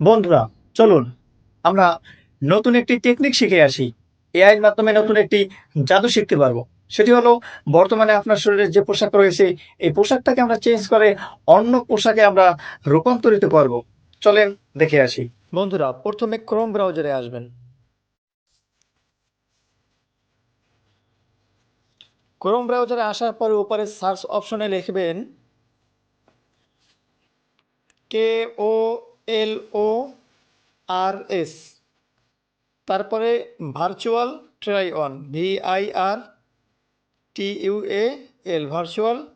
বন্ধুরা, চলুন, আমরা নতুন একটি টেকনিক শিখে আসি। এআইয়ের মাধ্যমে নতুন একটি জাদু শিখতে পারব। সেটি হলো, বর্তমানে আপনার শরীরে যে পোশাক রয়েছে, এই পোশাকটাকে আমরা চেঞ্জ করে অন্য পোশাকে আমরা রূপান্তরিত করব। চলেন, দেখে আসি। বন্ধুরা, প্রথমে ক্রোম ব্রাউজারে আসবেন। ক্রোম ব্রাউজারে আসার পরে উপরে সার্চ অপশনে লিখবেন K O L O R S তারপরে virtual try on V I R T U A L virtual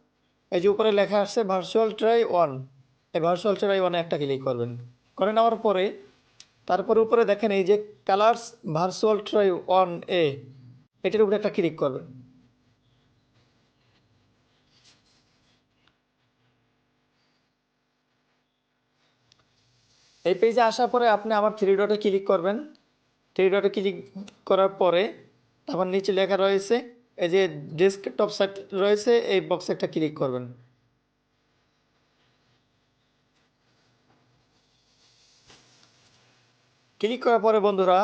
এই যে উপরে লেখা আসছে ভার্চুয়াল ট্রাই ওয়ান এই ভার্চুয়াল ট্রাই ওয়ানে একটা ক্লিক করবেন। করে নেওয়ার পরে, তারপরে উপরে দেখেন এই যে কালার্স ভার্চুয়াল ট্রাই ওয়ান এ, এটার উপরে একটা ক্লিক করবেন। এই পেজে আসার পরে আপনি আবার থ্রি ডটে ক্লিক করবেন। থ্রি ডটে ক্লিক করার পরে তারপর নিচে লেখা রয়েছে, এই যে ডেস্কটপ সাইট রয়েছে, এই বক্সে একটা ক্লিক করবেন। ক্লিক করার পরে বন্ধুরা,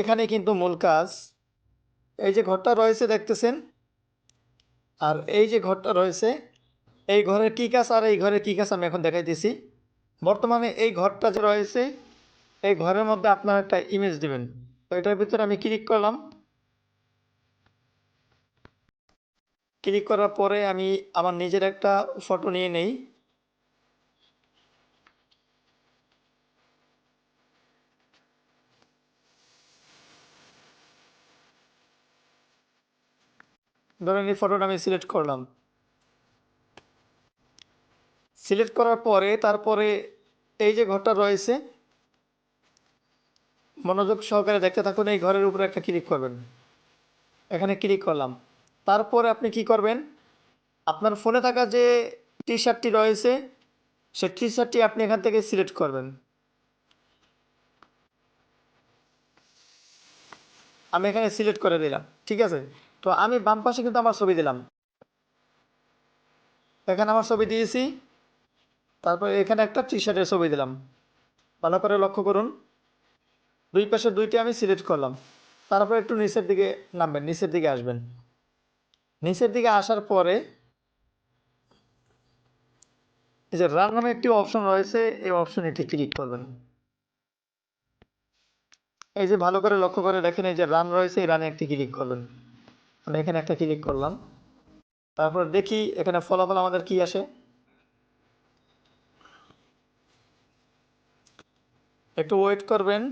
এখানে কিন্তু মূল কাজ, এই যে ঘরটা রয়েছে দেখতেছেন, আর এই যে ঘরটা রয়েছে, এই ঘরের কী কাজ, আর এই ঘরের কী কাজ আমি এখন দেখাইতেছি। বর্তমানে এই ঘরটা যে রয়েছে, এই ঘরের মধ্যে আপনার একটা ইমেজ দিবেন। তো এটার ভিতরে আমি ক্লিক করলাম। ক্লিক করার পরে আমি আমার নিজের একটা ফটো নিয়ে নেই। ধরেন এই ফটোটা আমি সিলেক্ট করলাম। সিলেক্ট করার পরে তারপরে এই যে ঘরটা রয়েছে, মনোযোগ সহকারে দেখতে থাকুন, এই ঘরের উপরে একটা ক্লিক করবেন। এখানে ক্লিক করলাম। তারপরে আপনি কি করবেন? আপনার ফোনে থাকা যে টি শার্টটি রয়েছে, সেই টি শার্টটি আপনি এখান থেকে সিলেক্ট করবেন। আমি এখানে সিলেক্ট করে দিলাম, ঠিক আছে? তো আমি বাম পাশে কিন্তু আমার ছবি দিলাম। এখানে আমার ছবি দিয়েছি। তারপর এখানে একটা টি শার্টের ছবি দিলাম। ভালো করে লক্ষ্য করুন। দুই পাশে দুইটি আমি সিলেক্ট করলাম। তারপর একটু নিচের দিকে নামবেন, নিচের দিকে আসবেন। নিচের দিকে আসার পরে এই যে রান নামে একটি অপশন রয়েছে, এই অপশন এটি ক্লিক করবেন। এই যে ভালো করে লক্ষ্য করে দেখেন, এই যে রান রয়েছে, এই রানে একটি ক্লিক করবেন। আমি এখানে একটা ক্লিক করলাম। তারপর দেখি এখানে ফলাফল আমাদের কি আসে। একটু ওয়েট করবেন।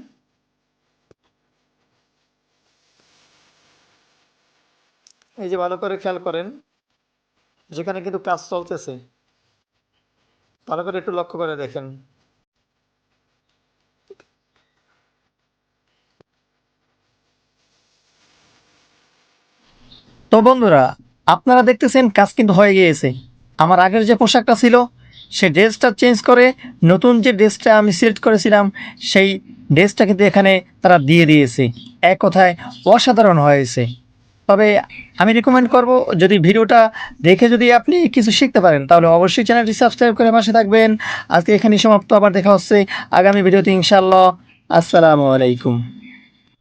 এই যে ভালো করে খেয়াল করেন, যেখানে কিন্তু কাজ চলতেছে, ভালো করে একটু লক্ষ্য করে দেখেন। তো বন্ধুরা, আপনারা দেখতেছেন কাজ কিন্তু হয়ে গিয়েছে। আমার আগের যে পোশাকটা ছিল সেই ড্রেসটা চেঞ্জ করে নতুন যে ড্রেসটা আমি সিলেক্ট করেছিলাম, সেই ড্রেসটা কিন্তু এখানে তারা দিয়ে দিয়েছে। এক কথায় অসাধারণ হয়েছে। তবে আমি রেকমেন্ড করব, যদি ভিডিওটা দেখে যদি আপনি কিছু শিখতে পারেন, তাহলে অবশ্যই চ্যানেলটি সাবস্ক্রাইব করে পাশে থাকবেন। আজকে এখানেই সমাপ্ত, আবার দেখা হচ্ছে আগামী ভিডিওতে ইনশাল্লাহ আসসালামু আলাইকুম।